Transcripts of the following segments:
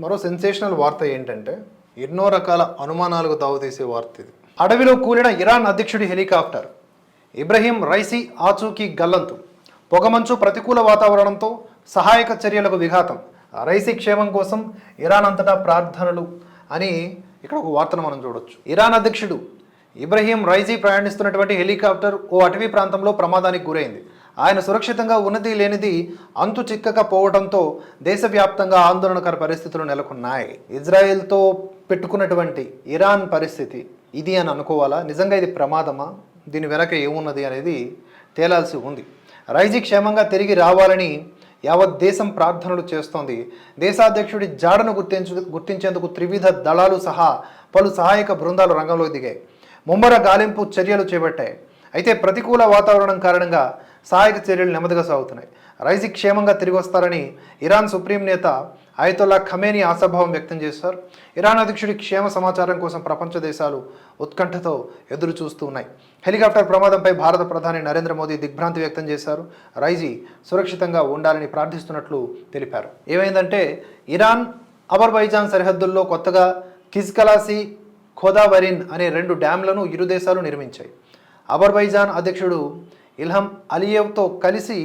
మరో సెన్సేషనల్ వార్త ఏంటంటే ఎన్నో రకాల అనుమానాలకు తావుతీసే వార్త ఇది. అడవిలో కూలిన ఇరాన్ అధ్యక్షుడి హెలికాప్టర్ ఇబ్రహీం రైసీ ఆచూకీ గల్లంతు పొగమంచు ప్రతికూల వాతావరణంతో సహాయక చర్యలకు విఘాతం రైసీ క్షేమం కోసం ఇరాన్ అంతటా ప్రార్థనలు అని ఇక్కడ ఒక వార్తను మనం చూడొచ్చు. ఇరాన్ అధ్యక్షుడు ఇబ్రహీం రైజీ ప్రయాణిస్తున్నటువంటి హెలికాప్టర్ ఓ అటవీ ప్రాంతంలో ప్రమాదానికి గురైంది. ఆయన సురక్షితంగా ఉన్నది లేనిది అంతు చిక్కకపోవడంతో దేశవ్యాప్తంగా ఆందోళనకర పరిస్థితులు నెలకొన్నాయి. ఇజ్రాయెల్తో పెట్టుకున్నటువంటి ఇరాన్ పరిస్థితి ఇది అని అనుకోవాలా? నిజంగా ఇది ప్రమాదమా? దీని వెనక ఏమున్నది అనేది తేలాల్సి ఉంది. రైజీ క్షేమంగా తిరిగి రావాలని యావత్ దేశం ప్రార్థనలు చేస్తోంది. దేశాధ్యక్షుడి జాడను గుర్తించు గుర్తించేందుకు త్రివిధ దళాలు సహా పలు సహాయక బృందాలు రంగంలోకి దిగాయి. ముమ్మర గాలింపు చర్యలు చేపట్టాయి. అయితే ప్రతికూల వాతావరణం కారణంగా సహాయక చర్యలు నెమ్మదిగా సాగుతున్నాయి. రైజీ క్షేమంగా తిరిగి వస్తారని ఇరాన్ సుప్రీం నేత ఆయతుల్లా ఖమేని ఆశాభావం వ్యక్తం చేశారు. ఇరాన్ అధ్యక్షుడి క్షేమ సమాచారం కోసం ప్రపంచ దేశాలు ఉత్కంఠతో ఎదురు చూస్తూ ఉన్నాయి. హెలికాప్టర్ ప్రమాదంపై భారత ప్రధాని నరేంద్ర మోదీ దిగ్భ్రాంతి వ్యక్తం చేశారు. రైజీ సురక్షితంగా ఉండాలని ప్రార్థిస్తున్నట్లు తెలిపారు. ఏమైందంటే ఇరాన్ అబర్బైజాన్ సరిహద్దుల్లో కొత్తగా కిజ్కలాసి ఖోదావరిన్ అనే రెండు డ్యాంలను ఇరు దేశాలు నిర్మించాయి. అబర్బైజాన్ అధ్యక్షుడు ఇల్హం అలియవ్తో కలిసి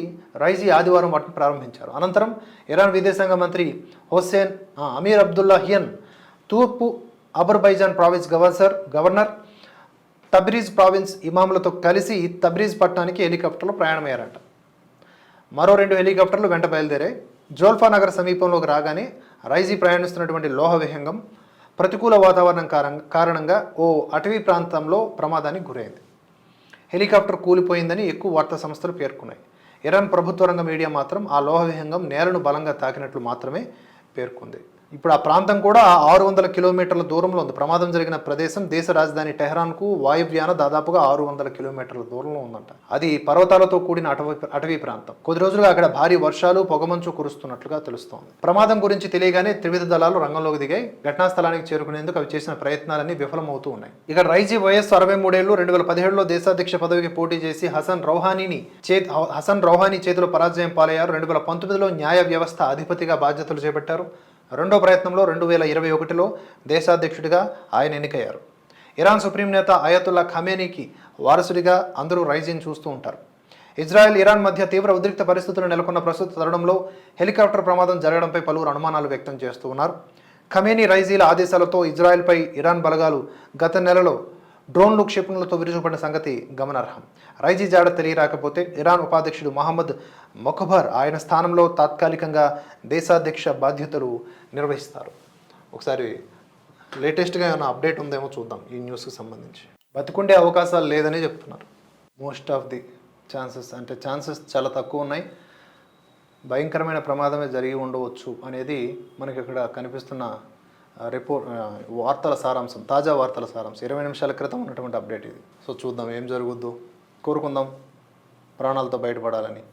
రైజీ ఆదివారం వాటిని ప్రారంభించారు. అనంతరం ఇరాన్ విదేశాంగ మంత్రి హుస్సేన్ అమీర్ అబ్దుల్లా హియన్ తూర్పు Azerbaijan province governor governor Tabriz province ఇమాములతో కలిసి తబ్రీజ్ పట్టణానికి హెలికాప్టర్లో ప్రయాణమయ్యారట. మరో రెండు హెలికాప్టర్లు వెంట బయలుదేరాయి. జోల్ఫా నగర్ సమీపంలోకి రాగానే రైజీ ప్రయాణిస్తున్నటువంటి లోహ విహంగం ప్రతికూల వాతావరణం కారణంగా ఓ అటవీ ప్రాంతంలో ప్రమాదానికి గురైంది. హెలికాప్టర్ కూలిపోయిందని ఎక్కువ వార్తా సంస్థలు పేర్కొన్నాయి. ఇరాన్ ప్రభుత్వ రంగ మీడియా మాత్రం ఆ లోహ విహంగం నేలను బలంగా తాకినట్లు మాత్రమే పేర్కొంది. ఇప్పుడు ఆ ప్రాంతం కూడా ఆరు వందల కిలోమీటర్ల దూరంలో ఉంది. ప్రమాదం జరిగిన ప్రదేశం దేశ రాజధాని టెహరాన్కు వాయువ్యాన దాదాపుగా ఆరు వందల కిలోమీటర్ల దూరంలో ఉందంట. అది పర్వతాలతో కూడిన అటవీ అటవీ ప్రాంతం. కొద్ది రోజులుగా అక్కడ భారీ వర్షాలు పొగమంచు కురుస్తున్నట్లుగా తెలుస్తోంది. ప్రమాదం గురించి తెలియగానే త్రివిధ దళాలు రంగంలోకి దిగాయి. ఘటనా స్థలానికి చేరుకునేందుకు అవి చేసిన ప్రయత్నాలన్నీ విఫలమవుతూ ఉన్నాయి. ఇక రైజీ వయస్సు అరవై మూడేళ్ళు రెండు వేల పదిహేడులో దేశాధ్యక్ష పదవికి పోటీ చేసి హసన్ రౌహానీని చే హసన్ రౌహానీ చేతిలో పరాజయం పాలయ్యారు. రెండు వేల పంతొమ్మిదిలో న్యాయ వ్యవస్థ అధిపతిగా బాధ్యతలు చేపట్టారు. రెండో ప్రయత్నంలో రెండు వేల ఇరవై ఒకటిలో దేశాధ్యక్షుడిగా ఆయన ఎన్నికయ్యారు. ఇరాన్ సుప్రీం నేత అయతుల్లా ఖమేనీకి వారసుడిగా అందరూ రైజీని చూస్తూ ఉంటారు. ఇజ్రాయెల్ ఇరాన్ మధ్య తీవ్ర ఉద్రిక్త పరిస్థితులు నెలకొన్న ప్రస్తుత తరుణంలో హెలికాప్టర్ ప్రమాదం జరగడంపై పలువురు అనుమానాలు వ్యక్తం చేస్తూ ఉన్నారు. ఖమేనీ రైజీల ఆదేశాలతో ఇజ్రాయెల్పై ఇరాన్ బలగాలు గత నెలలో డ్రోన్లు క్షిపణులతో విరుచుకుపడిన సంగతి గమనార్హం. రైజీ జాడ తెలియరాకపోతే ఇరాన్ ఉపాధ్యక్షుడు మహమ్మద్ మొఖబర్ ఆయన స్థానంలో తాత్కాలికంగా దేశాధ్యక్ష బాధ్యతలు నిర్వహిస్తారు. ఒకసారి లేటెస్ట్గా ఏమైనా అప్డేట్ ఉందేమో చూద్దాం ఈ న్యూస్కి సంబంధించి. బతికుండే అవకాశాలు లేదని చెప్తున్నారు. మోస్ట్ ఆఫ్ ది ఛాన్సెస్ అంటే ఛాన్సెస్ చాలా తక్కువ ఉన్నాయి. భయంకరమైన ప్రమాదమే జరిగి ఉండవచ్చు అనేది మనకి ఇక్కడ కనిపిస్తున్న రిపోర్ట్ వార్తల సారాంశం తాజా వార్తల సారాంశం. ఇరవై నిమిషాల క్రితం ఉన్నటువంటి అప్డేట్ ఇది. సో చూద్దాం ఏం జరుగుద్దో. కోరుకుందాం ప్రాణాలతో బయటపడాలని.